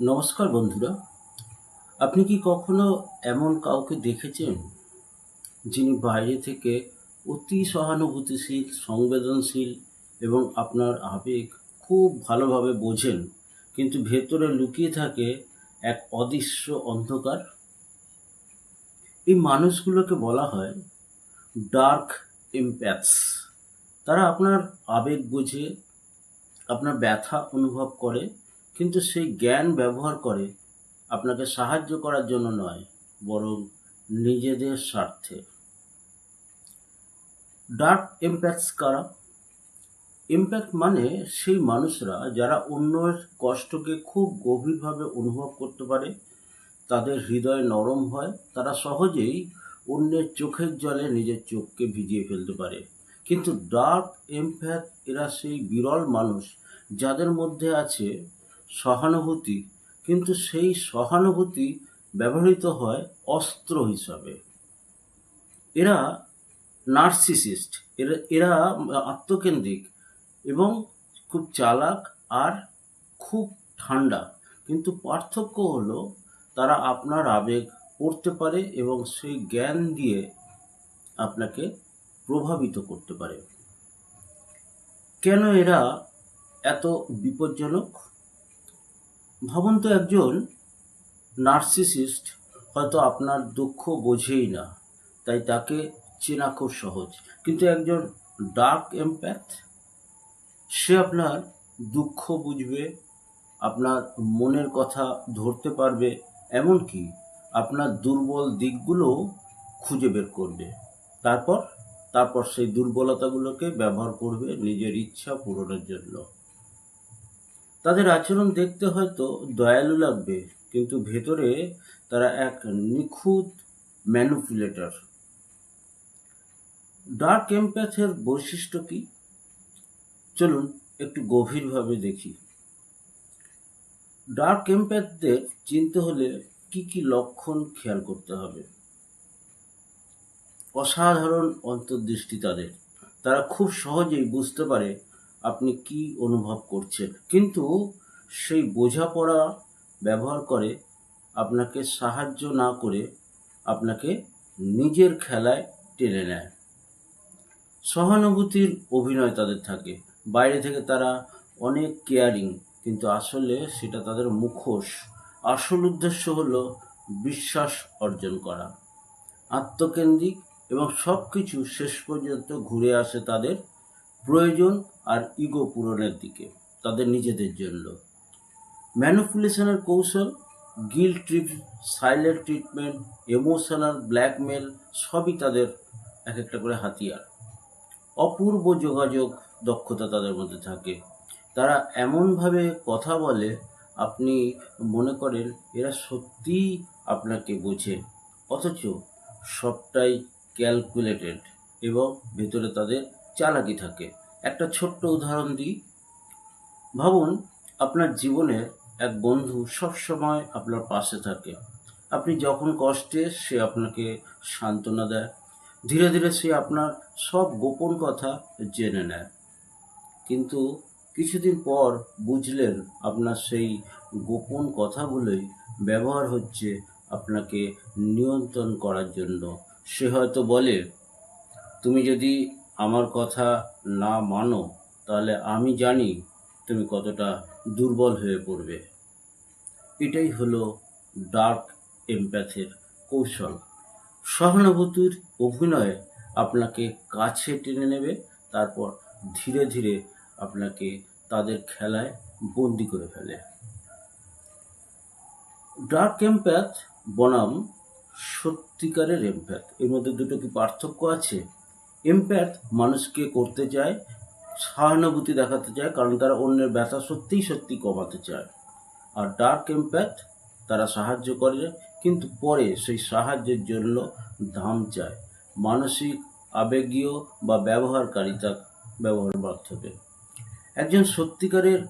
নমস্কার বন্ধুরা। আপনি কি কখনো এমন কাউকে দেখেছেন যিনি বাইরে থেকে অতি সহানুভূতিশীল, সংবেদনশীল এবং আপনার আবেগ খুব ভালোভাবে বোঝেন, কিন্তু ভেতরে লুকিয়ে থাকে এক অদৃশ্য অন্ধকার? এই মানুষগুলোকে বলা হয় ডার্ক এম্প্যাথস তারা আপনার আবেগ বোঝে, আপনার ব্যথা অনুভব করে কিন্তু সেই জ্ঞান ব্যবহার করে আপনাকে সাহায্য করার জন্য নয়, বরং নিজেদের স্বার্থে। ডার্ক এম্প্যাথস কারা? ইম্প্যাক্ট মানে সেই মানুষরা যারা অন্যের কষ্টকে খুব গভীরভাবে অনুভব করতে পারে, তাদের হৃদয় নরম হয়, তারা সহজেই অন্যের চোখের জলে নিজের চোখকে ভিজিয়ে ফেলতে পারে। কিন্তু ডার্ক এমপ্যাথ এরা সেই বিরল মানুষ যাদের মধ্যে আছে সহানুভূতি, কিন্তু সেই সহানুভূতি ব্যবহৃত হয় অস্ত্র হিসাবে। এরা নার্সিসিস্ট, এরা এরা আত্মকেন্দ্রিক এবং খুব চালাক আর খুব ঠান্ডা। কিন্তু পার্থক্য হলো তারা আপনার আবেগ পড়তে পারে এবং সেই জ্ঞান দিয়ে আপনাকে প্রভাবিত করতে পারে। কেন এরা এত বিপজ্জনক? ভাবুন তো একজন নার্সিসিস্ট, হয়তো আপনার দুঃখ বোঝেই না, তাই তাকে চেনা খুব সহজ। কিন্তু একজন ডার্ক এম্প্যাথ, সে আপনার দুঃখ বুঝবে, আপনার মনের কথা ধরতে পারবে, এমনকি আপনার দুর্বল দিকগুলো খুঁজে বের করবে। তারপর তারপর সেই দুর্বলতাগুলোকে ব্যবহার করবে নিজের ইচ্ছা পূরণের জন্য। তাদের আচরণ দেখতে হয়তো দয়ালু লাগবে, কিন্তু ভেতরে তারা এক নিখুঁত ম্যানুপুলেটর। ডার্ক এম্প্যাথের বৈশিষ্ট্য কি? চলুন একটু গভীরভাবে দেখি। ডার্ক এম্প্যাথদের চিনতে হলে কি কি লক্ষণ খেয়াল করতে হবে? অসাধারণ অন্তর্দৃষ্টি তাদের। তারা খুব সহজেই বুঝতে পারে আপনি কি অনুভব করছেন? কিন্তু সেই বোঝাপড়া ব্যবহার করে আপনাকে সাহায্য না করে আপনাকে নিজের খেলায় টেনে নেয়। সহানুভূতির অভিনয় তাদের থাকে। বাইরে থেকে তারা অনেক কেয়ারিং কিন্তু আসলে সেটা তাদের মুখোশ। আসল উদ্দেশ্য হলো বিশ্বাস অর্জন করা। আত্মকেন্দ্রিক এবং সব কিছু শেষ পর্যন্ত ঘুরে আসে তাদের প্রয়োজন আর ইগো পূরণের দিকে, তাদের নিজেদের জন্য। ম্যানুপুলেশনের কৌশল, guilt trip, silent treatment emotional blackmail, সবই তাদের এক একটা করে হাতিয়ার। অপূর্ব যোগাযোগ, দক্ষতা তাদের মধ্যে থাকে। তারা এমনভাবে কথা বলে, আপনি মনে করেন এরা সত্যিই আপনাকে বোঝে, অথচ সবটাই ক্যালকুলেটেড এবং ভেতরে তাদের চালাকি থাকে। একটা ছোট্ট উদাহরণ দিই। ভাবুন, আপনার জীবনের এক বন্ধু সব সময় আপনার পাশে থাকে। আপনি যখন কষ্টে সে আপনাকে সান্ত্বনা দেয়। ধীরে ধীরে সে আপনার সব গোপন কথা জেনে নেয়। কিন্তু কিছুদিন পর বুঝলেন আপনার সেই গোপন কথাগুলোই ব্যবহার হচ্ছে আপনাকে নিয়ন্ত্রণ করার জন্য। সে হয়তো বলে, তুমি যদি আমার কথা না মানো, তাহলে আমি জানি তুমি কতটা দুর্বল হয়ে পড়বে। এটাই হলো ডার্ক এমপ্যাথের কৌশল। সহানুভূতির অভিনয়ে আপনাকে কাছে টেনে নেবে, তারপর ধীরে ধীরে আপনাকে তাদের খেলায় বন্দি করে ফেলে। ডার্ক এমপ্যাথ বনাম সত্যিকারের এমপ্যাথ। এর মধ্যে দুটো কি পার্থক্য আছে? এমপ্যাথ মানুষকে করতে চায়, সহানুভূতি দেখাতে চায়, কারণ তারা অন্যের ব্যথা সত্যিই সত্যি কমাতে চায়। আর ডার্ক এমপ্যাথ তারা সাহায্য করে কিন্তু পরে সেই সাহায্যের জন্য দাম চায়। মানসিক আবেগীয় বা ব্যবহারকারিতা ব্যবহার মাধ্যমে। একজন সত্যিকারের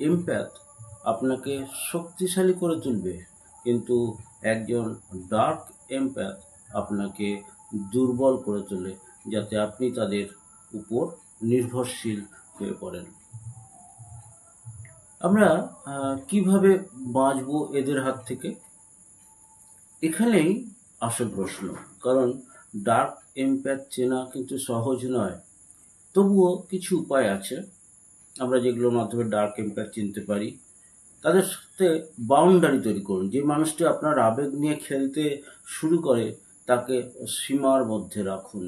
এমপ্যাথ আপনাকে শক্তিশালী করে তুলবে, কিন্তু একজন ডার্ক এমপ্যাথ আপনাকে দুর্বল করে তোলে। যাতে আপনি তাদের উপর নির্ভরশীল হয়ে পড়েন। আমরা কীভাবে বাঁচবো এদের হাত থেকে? এখানেই আসল প্রশ্ন। কারণ ডার্ক এম্প্যাথ চেনা কিন্তু সহজ নয়। তবুও কিছু উপায় আছে। আমরা যেগুলোর মাধ্যমে ডার্ক এম্প্যাথ চিনতে পারি, তাদের সাথে বাউন্ডারি তৈরি করুন। যে মানুষটি আপনার আবেগ নিয়ে খেলতে শুরু করে, তাকে সীমার মধ্যে রাখুন।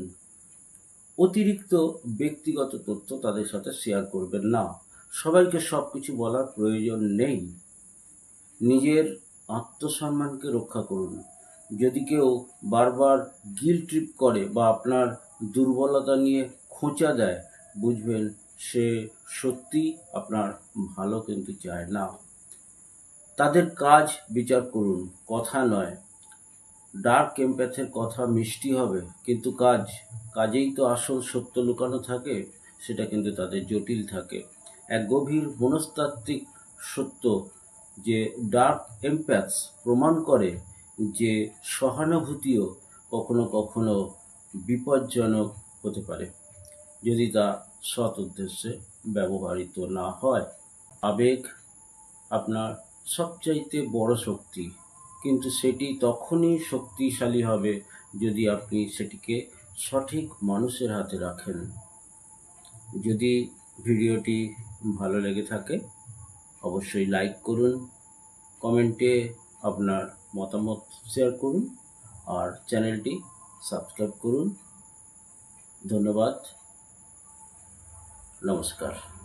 অতিরিক্ত ব্যক্তিগত তথ্য তাদের সাথে শেয়ার করবেন না। সবাইকে সব কিছু বলার প্রয়োজন নেই। নিজের আত্মসম্মানকে রক্ষা করুন। যদি কেউ বারবার গিল ট্রিপ করে বা আপনার দুর্বলতা নিয়ে খোঁচা দেয়, বুঝবেন সে সত্যি আপনার ভালো কিন্তু চায় না। তাদের কাজ বিচার করুন, কথা নয়। ডার্ক এম্প্যাথের কথা মিষ্টি হবে, কিন্তু কাজ, কাজেই তো আসল সত্য লুকানো থাকে, সেটা কিন্তু তাদের জটিল থাকে। এক গভীর মনস্তাত্ত্বিক সত্য যে ডার্ক এম্প্যাথস প্রমাণ করে যে সহানুভূতিও কখনো কখনো বিপজ্জনক হতে পারে, যদি তা সৎ উদ্দেশ্যে ব্যবহৃত না হয়। আবেগ আপনার সবচাইতে বড় শক্তি। কিন্তু সেটি তখনই শক্তিশালী হবে যদি আপনি সেটিকে সঠিক মানুষের হাতে রাখেন। যদি ভিডিওটি ভালো লেগে থাকে, অবশ্যই লাইক করুন, কমেন্টে আপনার মতামত শেয়ার করুন, আর চ্যানেলটি সাবস্ক্রাইব করুন। ধন্যবাদ। নমস্কার।